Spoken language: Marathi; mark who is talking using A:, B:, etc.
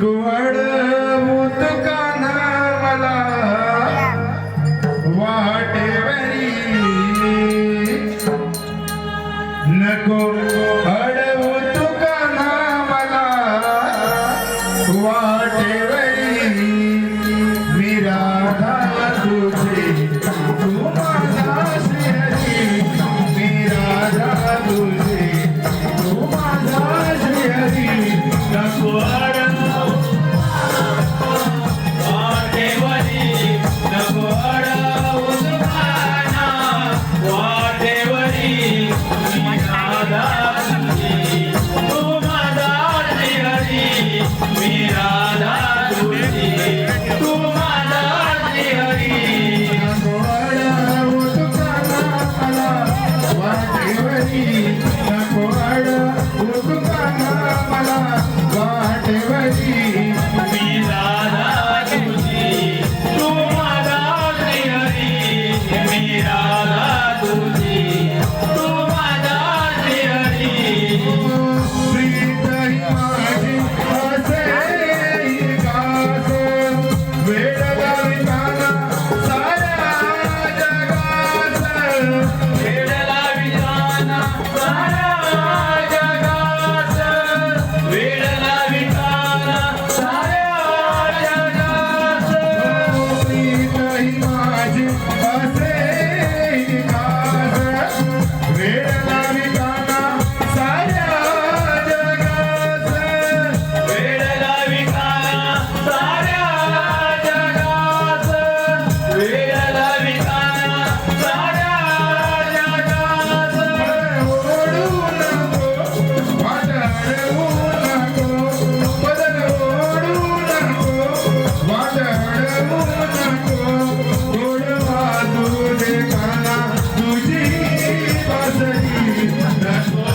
A: तू अडवूत का मला? वाटेवरी. नको. That's what